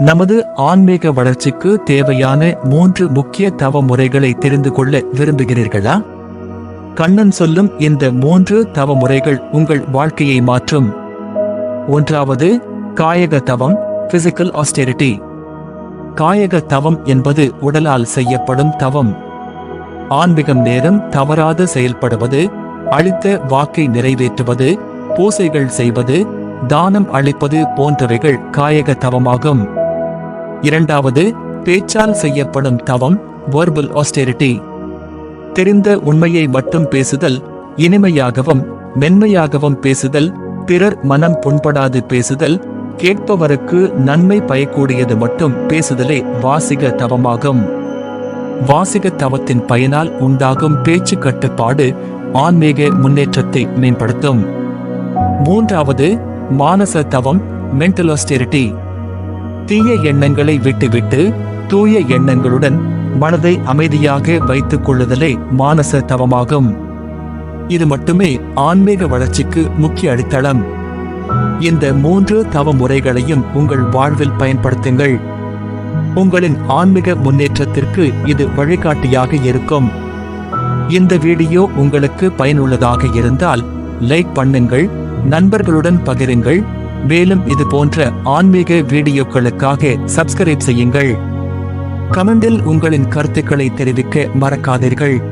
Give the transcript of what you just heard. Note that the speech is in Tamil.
நமது ஆன்மீக வளர்ச்சிக்கு தேவையான மூன்று முக்கிய தவ முறைகளை தெரிந்து கொள்ள விரும்புகிறீர்களா? கண்ணன் சொல்லும் இந்த மூன்று தவ முறைகள் உங்கள் வாழ்க்கையை மாற்றும். ஒன்றாவது காயக தவம் பிசிக்கல் ஆஸ்டெரிட்டி காயக தவம் என்பது உடலால் செய்யப்படும் தவம். ஆன்மீகம் நேரம் தவறாது செயல்படுவது அளித்த வாக்கை நிறைவேற்றுவது பூசைகள் செய்வது தானம் அளிப்பது போன்றவைகள் காயக தவமாகும். இரண்டாவது பேச்சால் செய்யப்படும் தவம் வர்பல் ஆஸ்டெரிட்டி தெரிந்த உண்மையை மட்டும் பேசுதல் இனிமையாகவும் மென்மையாகவும் பேசுதல் பிறர் மனம் புண்படாது பேசுதல் கேட்பவருக்கு நன்மை பயக்கூடியது மட்டும் பேசுதலே வாசிக தவமாகும். வாசிக தவத்தின் பயனால் உண்டாகும் பேச்சு கட்டுப்பாடு ஆன்மீக முன்னேற்றத்தை மேம்படுத்தும். மூன்றாவது மானச தவம் மென்டல் ஆஸ்டெரிட்டி தீய எண்ணங்களை விட்டுவிட்டு தூய எண்ணங்களுடன் மனதை அமைதியாக வைத்துக் கொள்ளுதலே மானச தவமாகும் இது மட்டுமே ஆன்மீக வளர்ச்சிக்கு முக்கிய அடித்தளம். இந்த மூன்று தவ முறைகளையும் உங்கள் வாழ்வில் பயன்படுத்துங்கள். உங்களின் ஆன்மீக முன்னேற்றத்திற்கு இது வழிகாட்டியாக இருக்கும். இந்த வீடியோ உங்களுக்கு பயனுள்ளதாக இருந்தால் லைக் பண்ணுங்கள் நண்பர்களுடன் பகிருங்கள் மேலும் இது போன்ற ஆன்மீக வீடியோக்களுக்காக சப்ஸ்கிரைப் செய்யுங்கள். கமெண்டில் உங்களின் கருத்துக்களை தெரிவிக்க மறக்காதீர்கள்.